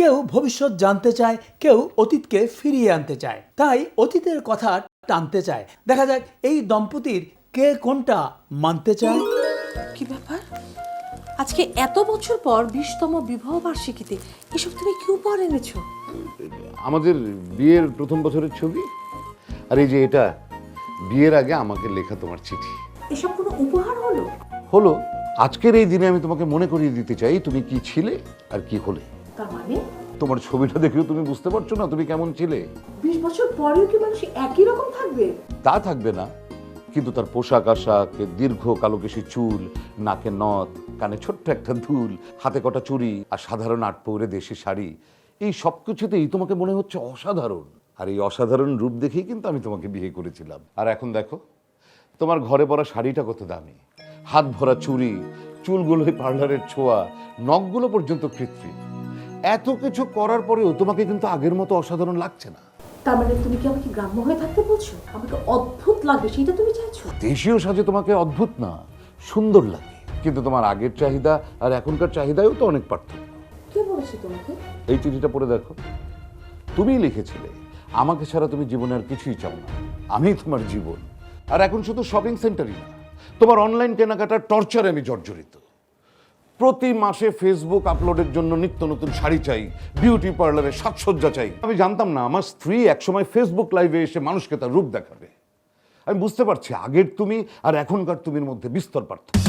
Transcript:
কেউ ভবিষ্যৎ জানতে চায় কেউ অতীতকে ফিরিয়ে আনতে চায়। তাই অতীতের কথা টানতে চায়। দেখা যাক এই দম্পতির কে কোনটা মানতে চায়। কি ব্যাপার? আজকে এত বছর পর বিশতম বিবাহ বার্ষিকীতে এসব তুমি কি উপহার এনেছো? আমাদের বিয়ের প্রথম বছরের ছবি। আর এই যে এটা বিয়ের আগে আমাকে লেখা তোমার চিঠি। এসব কোনো উপহার হলো? হলো আজকের এই দিনে আমি তোমাকে মনে করিয়ে দিতে চাই তুমি কি ছিলে আর কি হলে। তার মানে? তোমার ছবিটা দেখেও তুমি বুঝতে পারছ না তুমি কেমন ছিলে? বিশ বছর পরেও কি মানুষ একই রকম থাকবে? তা থাকবে না। কিন্তু তার পোশাক আশাক দীর্ঘ কালো কেশি চুল নাকে নথ কানে ছোট্ট একটা দুল হাতে কটা চুড়ি আর সাধারণ আট পৌরে দেশি শাড়ি এই সব কিছুতেই তোমাকে মনে হচ্ছে অসাধারণ। আর এই অসাধারণ রূপ দেখেই কিন্তু আমি তোমাকে বিয়ে করেছিলাম। আর এখন দেখো তোমার ঘরে পরা শাড়িটা কত দামি। হাত ভরা চুড়ি চুলগুলোই পার্লারের ছোঁয়া নখগুলো পর্যন্ত কৃত্রিম। এত কিছু করার পরেও তোমাকে কিন্তু আগের মতো অসাধারণ লাগছে না। তার মানে তুমি কি আমাকে গ্রাম্য হয়ে থাকতে বলছো? আমাকে অদ্ভুত লাগবে সেটা তুমি চাইছো? দেশীয় সাজে তোমাকে অদ্ভুত না সুন্দর লাগে। কিন্তু তোমার আগের চাহিদা আর এখনকার চাহিদাও তো অনেক পার্থক্য। কে বলেছে তোমাকে? এই চিঠিটা পড়ে দেখো। তুমিই লিখেছিলে আমাকে ছাড়া তুমি জীবনে আর কিছুই চাও না। আমি তোমার জীবন। আর এখন শুধু শপিং সেন্টারই না তোমার অনলাইন কেনাকাটার টর্চারে আমি জর্জরিত। প্রতি মাসে ফেসবুক আপলোডের জন্য নিত্য নতুন শাড়ি চাই বিউটি পার্লারে সাজসজ্জা চাই। আমি জানতাম না, আমার স্ত্রী একসময় ফেসবুক লাইভে এসে মানুষকে তার রূপ দেখাবে। আমি বুঝতে পারছি, আগের তুমি আর এখনকার তুমির মধ্যে বিস্তর পার্থক্য।